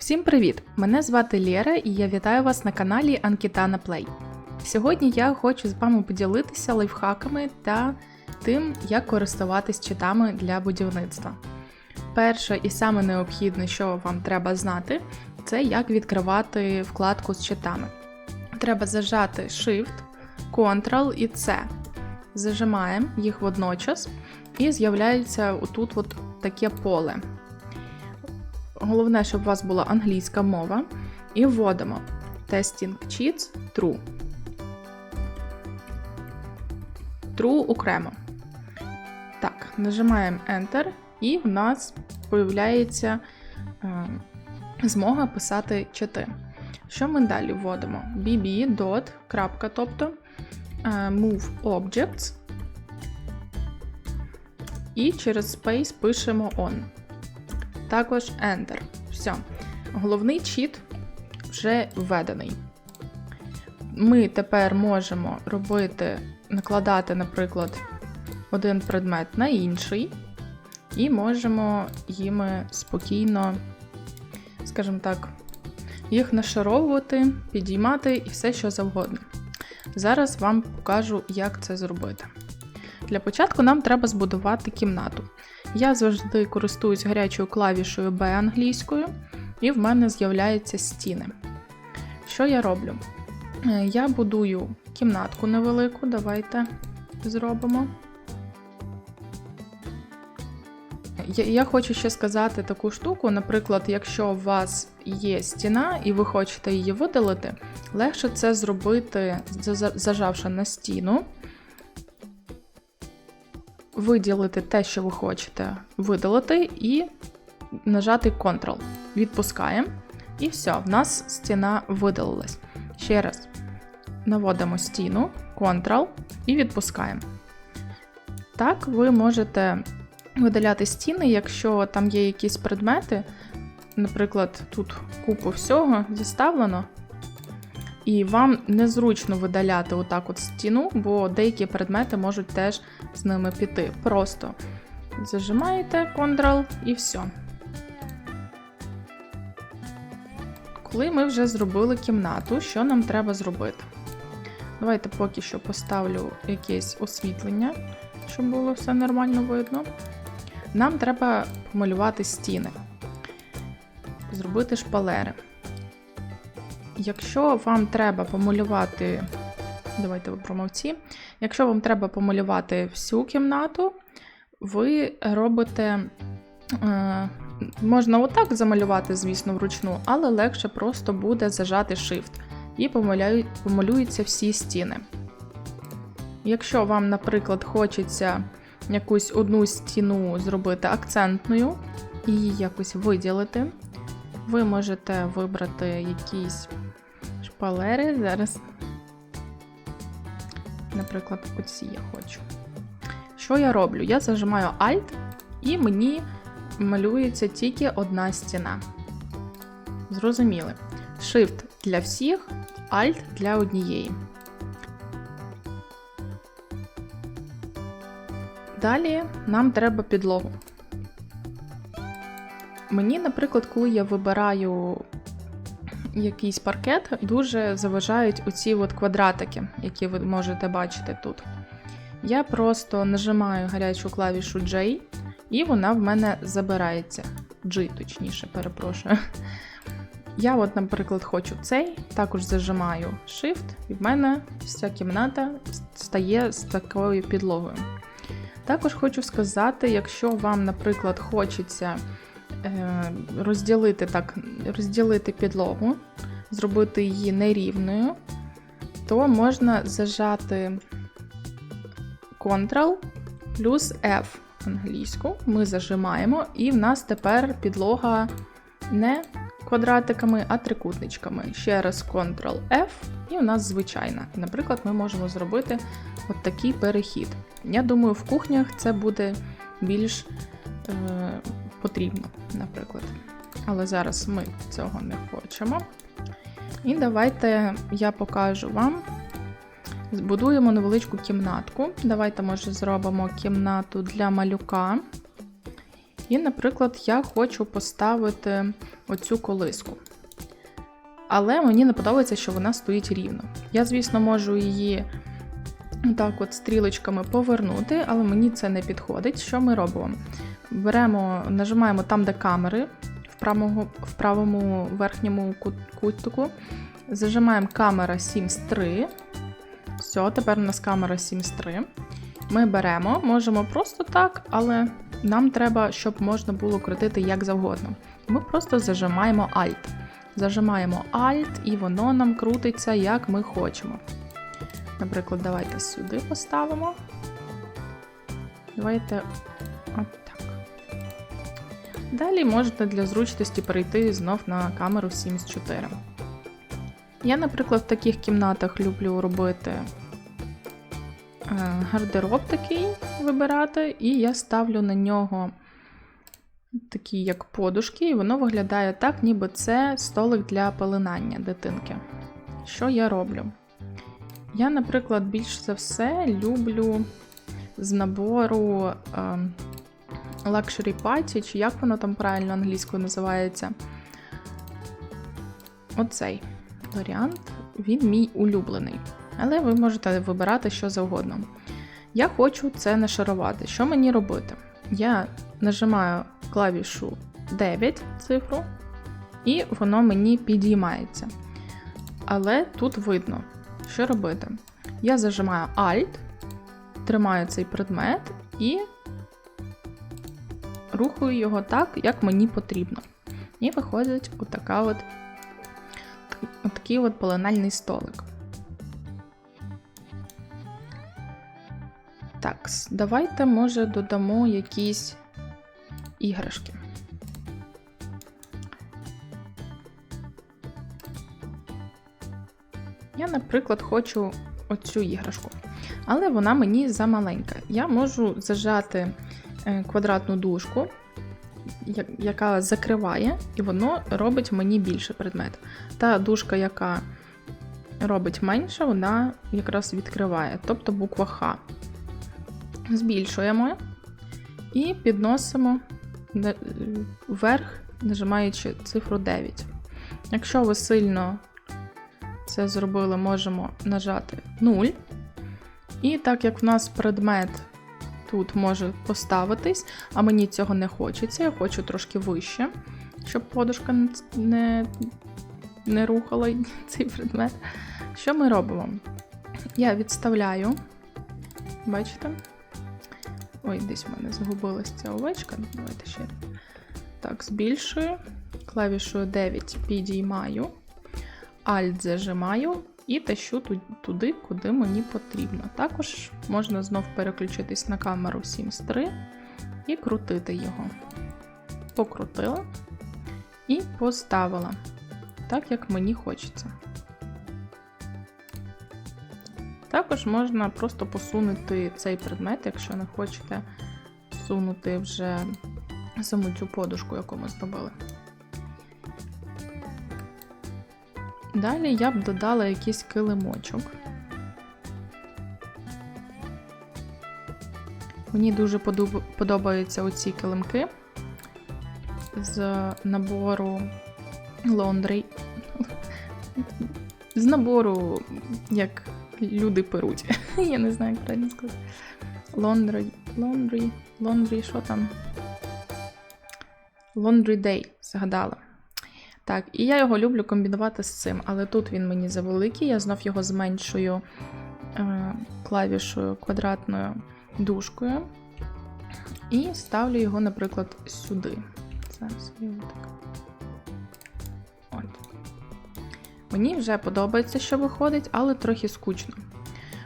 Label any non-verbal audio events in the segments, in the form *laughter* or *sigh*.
Всім привіт! Мене звати Лєра і я вітаю вас на каналі Анкітана Плей. Сьогодні я хочу з вами поділитися лайфхаками та тим, як користуватись читами для будівництва. Перше і саме необхідне, що вам треба знати, це як відкривати вкладку з читами. Треба зажати Shift, Ctrl і C. Зажимаємо їх водночас, і з'являється отут от таке поле. Головне, щоб у вас була англійська мова. І вводимо Testing Cheats True. True окремо. Так, нажимаємо Enter, і в нас появляється е, змога писати чити. Що ми далі вводимо? bb. крапка, тобто е, move objects. І через space пишемо on. Також Enter. Все. Головний чіт вже введений. Ми тепер можемо робити, накладати, наприклад, один предмет на інший, і можемо їми спокійно, скажімо так, їх нашаровувати, підіймати і все, що завгодно. Зараз вам покажу, як це зробити. Для початку нам треба збудувати кімнату. Я завжди користуюсь гарячою клавішою B англійською, і в мене з'являються стіни. Що я роблю? Е, Я будую кімнатку невелику, давайте зробимо. Я, я хочу ще сказати таку штуку. Наприклад, якщо у вас є стіна і ви хочете її видалити, легше це зробити, зажавши на стіну виділити те, що ви хочете видалити, і нажати Ctrl. Відпускаємо. І все, в нас стіна видалилась. Ще раз наводимо стіну, Ctrl і відпускаємо. Так, ви можете видаляти стіни, якщо там є якісь предмети. Наприклад, тут купу всього зіставлено. І вам незручно видаляти отак от стіну, бо деякі предмети можуть теж з ними піти. Просто зажимаєте Ctrl і все. Коли ми вже зробили кімнату, що нам треба зробити? Давайте поки що поставлю якесь освітлення, щоб було все нормально видно. Нам треба помалювати стіни, зробити шпалери. Якщо вам треба помалювати, давайте промовці. Якщо вам треба помалювати всю кімнату, ви робите. Е, можна отак замалювати, звісно, вручну, але легше просто буде зажати Shift і помалюю, помалюються всі стіни. Якщо вам, наприклад, хочеться якусь одну стіну зробити акцентною і її якось виділити, ви можете вибрати якісь шпалери. Зараз, наприклад, оці я хочу. Що я роблю? Я зажимаю Alt, і мені малюється тільки одна стіна. Зрозуміли. Shift для всіх, Alt для однієї. Далі нам треба підлогу. Мені, наприклад, коли я вибираю якийсь паркет, дуже заважають оці от квадратики, які ви можете бачити тут. Я просто нажимаю гарячу клавішу J, і вона в мене забирається. G, точніше, перепрошую. Я, от, наприклад, хочу цей, також зажимаю Shift, і в мене вся кімната стає з такою підлогою. Також хочу сказати, якщо вам, наприклад, хочеться розділити так, розділити підлогу, зробити її нерівною, то можна зажати Ctrl плюс F англійську. Ми зажимаємо, і в нас тепер підлога не квадратиками, а трикутничками. Ще раз Ctrl-F, і у нас звичайна. Наприклад, ми можемо зробити от такий перехід. Я думаю, в кухнях це буде більш е, потрібно, наприклад. Але зараз ми цього не хочемо. І давайте я покажу вам. Збудуємо невеличку кімнатку. Давайте, може, зробимо кімнату для малюка. І, наприклад, я хочу поставити оцю колиску. Але мені не подобається, що вона стоїть рівно. Я, звісно, можу її так от стрілочками повернути, але мені це не підходить. Що ми робимо? Беремо, нажимаємо там, де камери, в правому, в правому верхньому кутику. Зажимаємо камера Sims 3. Все, тепер у нас камера Sims 3. Ми беремо, можемо просто так, але нам треба, щоб можна було крутити як завгодно. Ми просто зажимаємо Alt. Зажимаємо Alt, і воно нам крутиться, як ми хочемо. Наприклад, давайте сюди поставимо. Давайте отак. Далі можете для зручності перейти знов на камеру Sims 4. Я, наприклад, в таких кімнатах люблю робити е, гардероб такий вибирати, і я ставлю на нього такі як подушки, і воно виглядає так, ніби це столик для пеленання дитинки. Що я роблю? Я, наприклад, більш за все люблю з набору е, Luxury Party, чи як воно там правильно англійською називається. Оцей варіант, він мій улюблений. Але ви можете вибирати що завгодно. Я хочу це нашарувати. Що мені робити? Я нажимаю клавішу 9 цифру, і воно мені підіймається. Але тут видно, що робити. Я зажимаю Alt, тримаю цей предмет і рухаю його так, як мені потрібно. І виходить отака от, отакий от пеленальний столик. Так, давайте, може, додамо якісь іграшки. Я, наприклад, хочу оцю іграшку, але вона мені замаленька. Я можу зажати квадратну дужку, яка закриває, і воно робить мені більше предмет. Та дужка, яка робить менше, вона якраз відкриває, тобто буква Х. Збільшуємо і підносимо вверх, нажимаючи цифру 9. Якщо ви сильно це зробили, можемо нажати 0. І так як в нас предмет тут може поставитись, а мені цього не хочеться, я хочу трошки вище, щоб подушка не, не, рухала *laughs* цей предмет. Що ми робимо? Я відставляю, бачите? Ой, десь в мене загубилася ця овечка. Давайте ще. Так, збільшую. Клавішою 9 підіймаю. Alt зажимаю і тащу туди, куди мені потрібно. Також можна знов переключитись на камеру Sims 3 і крутити його. Покрутила і поставила так, як мені хочеться. Також можна просто посунути цей предмет, якщо не хочете сунути вже саму цю подушку, яку ми зробили. Далі я б додала якийсь килимочок. Мені дуже подобаються оці килимки з набору Laundry. З набору, як люди перуть. *laughs* Я не знаю, як правильно сказати. Laundry, laundry, laundry, що там? Laundry Day, згадала. Так, і я його люблю комбінувати з цим, але тут він мені завеликий, я знов його зменшую е, клавішою квадратною дужкою. І ставлю його, наприклад, сюди. Зараз я так. От. Мені вже подобається, що виходить, але трохи скучно.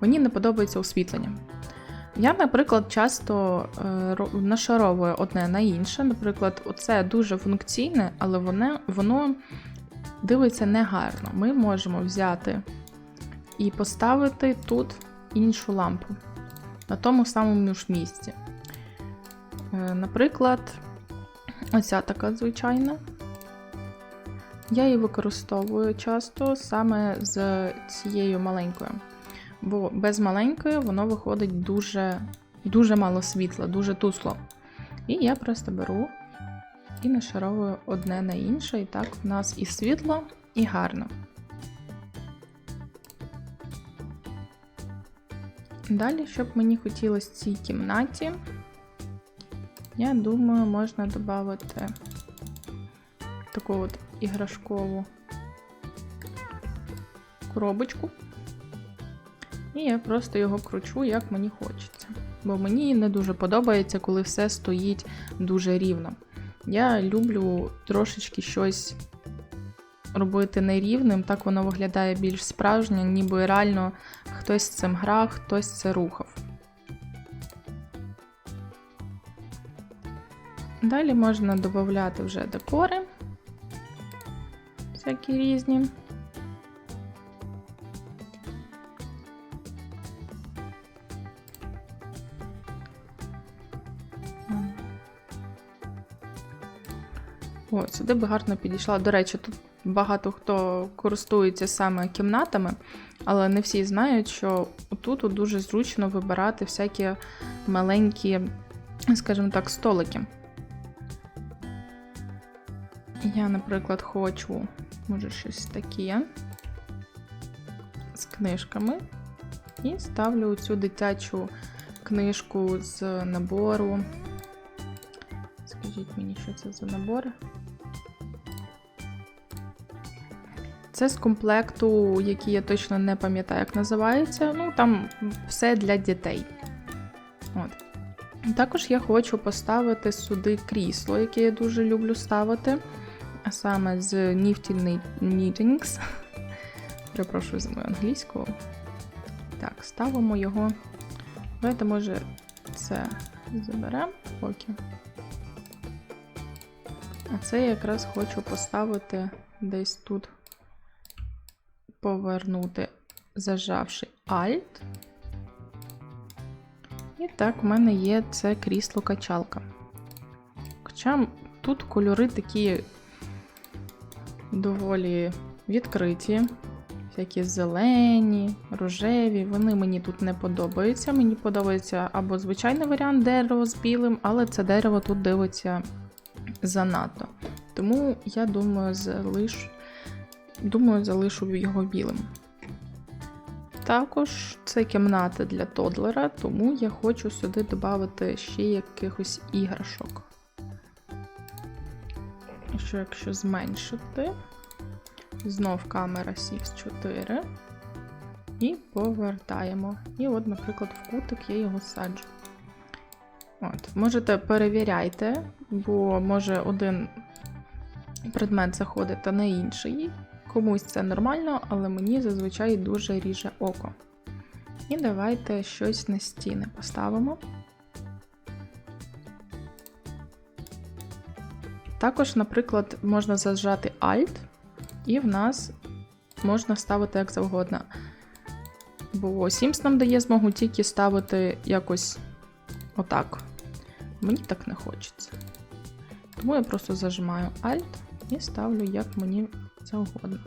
Мені не подобається освітлення. Я, наприклад, часто е, нашаровую одне на інше. Наприклад, оце дуже функційне, але воно, воно дивиться негарно. Ми можемо взяти і поставити тут іншу лампу на тому самому ж місці. Е, Наприклад, оця така звичайна. Я її використовую часто саме з цією маленькою. Бо без маленької воно виходить дуже, дуже мало світла, дуже тусло. І я просто беру і нашаровую одне на інше, і так в нас і світло, і гарно. Далі, щоб мені хотілося в цій кімнаті, я думаю, можна додати таку от іграшкову коробочку. І я просто його кручу, як мені хочеться. Бо мені не дуже подобається, коли все стоїть дуже рівно. Я люблю трошечки щось робити нерівним, так воно виглядає більш справжнє, ніби реально хтось з цим грав, хтось це рухав. Далі можна додати вже декори, всякі різні. О, сюди би гарно підійшла. До речі, тут багато хто користується саме кімнатами, але не всі знають, що тут дуже зручно вибирати всякі маленькі, скажімо так, столики. Я, наприклад, хочу, може, щось таке з книжками. І ставлю цю дитячу книжку з набору. Скажіть мені, що це за набор? Це з комплекту, який я точно не пам'ятаю, як називається. Ну, там все для дітей. От. Також я хочу поставити сюди крісло, яке я дуже люблю ставити. А саме з Nifty Knittings. *laughs* Перепрошую за мою англійську. Так, ставимо його. Давайте, може, це заберемо поки. А це я якраз хочу поставити десь тут, повернути, зажавши Alt. І так, в мене є це крісло-качалка. Хоча тут кольори такі доволі відкриті, всякі зелені, рожеві, вони мені тут не подобаються. Мені подобається або звичайний варіант дерева з білим, але це дерево тут дивиться занадто. Тому я думаю, залиш... думаю, залишу його білим. Також це кімната для тодлера, тому я хочу сюди додати ще якихось іграшок. Що якщо зменшити, знов камера 6-4 і повертаємо. І от, наприклад, в кутик я його саджу. От, Можете перевіряйте, бо може один предмет заходити на інший. Комусь це нормально, але мені зазвичай дуже ріже око. І давайте щось на стіни поставимо. Також, наприклад, можна зажати Alt, і в нас можна ставити як завгодно. Бо Sims нам дає змогу тільки ставити якось отак. Мені так не хочеться. Тому я просто зажимаю Alt і ставлю, як мені завгодно.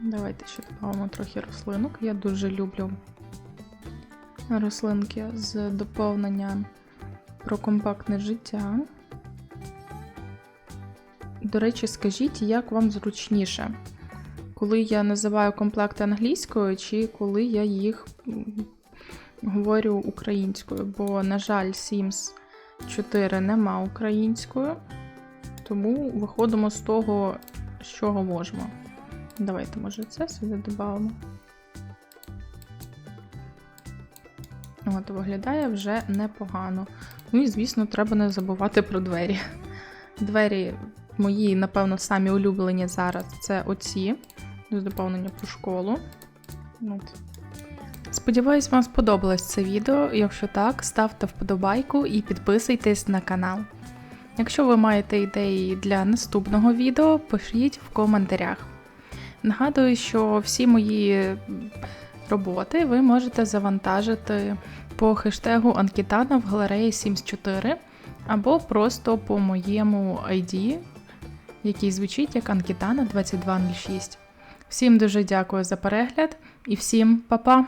Давайте ще додамо трохи рослинок. Я дуже люблю рослинки з доповненням про компактне життя. До речі, скажіть, як вам зручніше, коли я називаю комплекти англійською, чи коли я їх говорю українською, бо, на жаль, Sims 4 нема українською, тому виходимо з того, з чого можемо. Давайте, може, це сюди додамо. От, виглядає вже непогано. Ну і, звісно, треба не забувати про двері. Двері мої, напевно, самі улюблені зараз це оці з доповнення про школу. От. Сподіваюсь, вам сподобалось це відео. Якщо так, ставте вподобайку і підписуйтесь на канал. Якщо ви маєте ідеї для наступного відео, пишіть в коментарях. Нагадую, що всі мої роботи ви можете завантажити по хештегу Анкітана в галереї Sims 4 або просто по моєму ID, який звучить як Анкітана 2206. Всім дуже дякую за перегляд і всім па-па!